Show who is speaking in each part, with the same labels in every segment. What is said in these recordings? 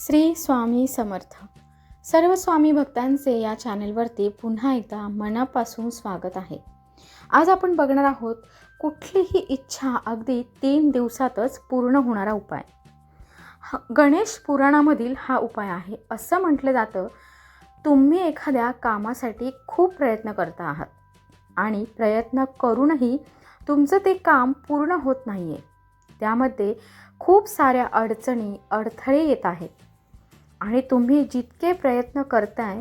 Speaker 1: श्री स्वामी समर्थ. सर्व स्वामी भक्तांचे या चॅनलवरती पुन्हा एकदा मनापासून स्वागत आहे. आज आपण बघणार आहोत कुठलीही इच्छा अगदी तीन दिवसातच पूर्ण होणारा उपाय. ह- गणेश पुराणामधील हा उपाय आहे. असं म्हटलं जातं तुम्ही एखाद्या कामासाठी खूप प्रयत्न करता आहात आणि प्रयत्न करूनही तुमचं ते काम पूर्ण होत नाही आहे त्यामध्ये खूप साऱ्या अडचणी अडथळे येत आहेत. आणि तुम्ही जितके प्रयत्न करताय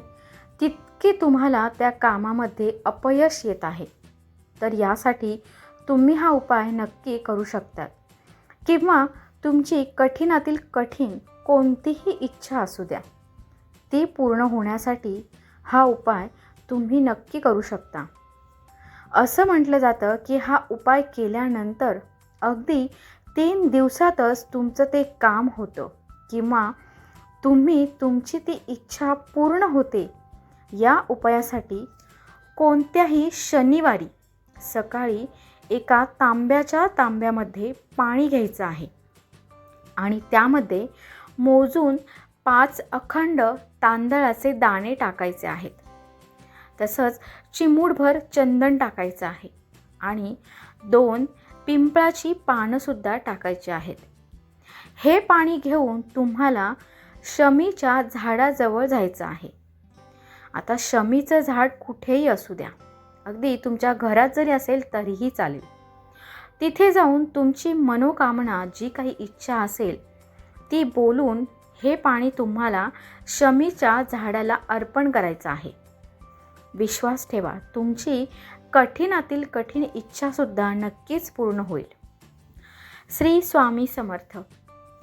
Speaker 1: तितके तुम्हाला त्या कामामध्ये अपयश येत आहे. तर यासाठी तुम्ही हा उपाय नक्की करू शकतात. किंवा तुमची कठीणातील कठीण कोणतीही इच्छा असू द्या. ती पूर्ण होण्यासाठी हा उपाय तुम्ही नक्की करू शकता. असं म्हटलं जातं की हा उपाय केल्यानंतर अगदी तीन दिवसातच तुमचं ते काम होतं किंवा तुम्ही तुमची ती इच्छा पूर्ण होते. या उपायासाठी कोणत्याही शनिवारी सकाळी एका तांब्याच्या तांब्यामध्ये पाणी घ्यायचं आहे आणि त्यामध्ये मोजून पाच अखंड तांदळाचे दाणे टाकायचे आहेत. तसंच चिमूडभर चंदन टाकायचं आहे आणि दोन पिंपळाची पानंसुद्धा टाकायची आहेत. हे पाणी घेऊन तुम्हाला शमीच्या झाडाजवळ जायचं आहे. आता शमीचं झाड कुठेही असू द्या. अगदी तुमच्या घरात जरी असेल तरीही चालेल. तिथे जाऊन तुमची मनोकामना जी काही इच्छा असेल ती बोलून हे पाणी तुम्हाला शमीच्या झाडाला अर्पण करायचं आहे. विश्वास ठेवा तुमची कठीणातील कठीण इच्छासुद्धा नक्कीच पूर्ण होईल. श्री स्वामी समर्थ.